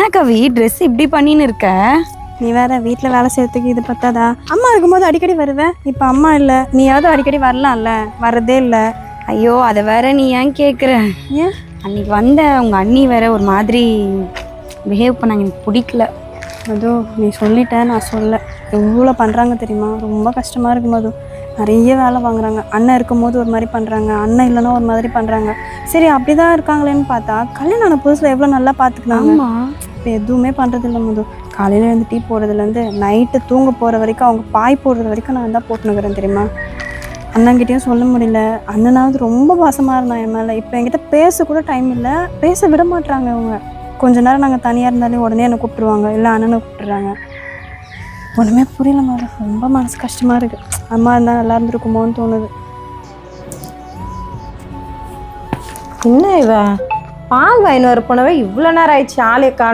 என்ன கவி? ட்ரெஸ் இப்படி பண்ணின்னு இருக்க? நீ வேற வீட்டில் வேலை செய்யறதுக்கு இது பத்தாதா? அம்மா இருக்கும்போது அடிக்கடி வருவேன் இப்போ அம்மா இல்லை. நீயாவது அடிக்கடி வரலாம்ல. வரதே இல்லை. ஐயோ அதை வேற நீ ஏன் கேட்குற ஏன்? அன்னைக்கு வந்த உங்க அண்ணி வேற ஒரு மாதிரி பிஹேவ் பண்ணாங்க. எனக்கு பிடிக்கல. மது நீ சொல்லிட்ட நான் சொல்ல. எவ்வளோ பண்ணுறாங்க தெரியுமா? ரொம்ப கஷ்டமாக இருக்கு மது. நிறைய வேலை வாங்குறாங்க. அண்ணன் இருக்கும்போது ஒரு மாதிரி பண்ணுறாங்க அண்ணன் இல்லைன்னா ஒரு மாதிரி பண்ணுறாங்க சரி அப்படி தான் இருக்காங்களேன்னு பார்த்தா கல்யாணம் ஆன புதுசில் எவ்வளோ நல்லா பார்த்துக்கினாங்க. ஆமா. இப்போ எதுவுமே பண்ணுறது இல்லை மது. காலையில் எழுந்து டீ போடுறதுலேருந்து நைட்டு தூங்க போகிற வரைக்கும் அவங்க பாய் போடுறது வரைக்கும் நான் தான் போட்டுனுக்கிறேன் தெரியுமா? அண்ணன்கிட்டயும் சொல்ல முடியல. அண்ணனாவது ரொம்ப பாசமாக இருந்தான் என் மேலே. இப்போ என்கிட்ட பேச கூட டைம் இல்லை. பேச விட மாட்றாங்க அவங்க கொஞ்ச நேரம் நாங்கள் தனியாக இருந்தாலே உடனே என்னை கூப்பிட்டுருவாங்க. இல்லை அண்ணனை கூப்பிட்டுறாங்க. ஒன்றுமே புரியல மாதிரி ரொம்ப மனசு கஷ்டமாக இருக்குது அம்மா இருந்தால் நல்லா இருந்திருக்குமோன்னு தோணுது. என்ன இவ? பால் வாங்கின்னு வர போனவ இவ்வளோ நேரம் ஆயிடுச்சு ஆளே காணும்.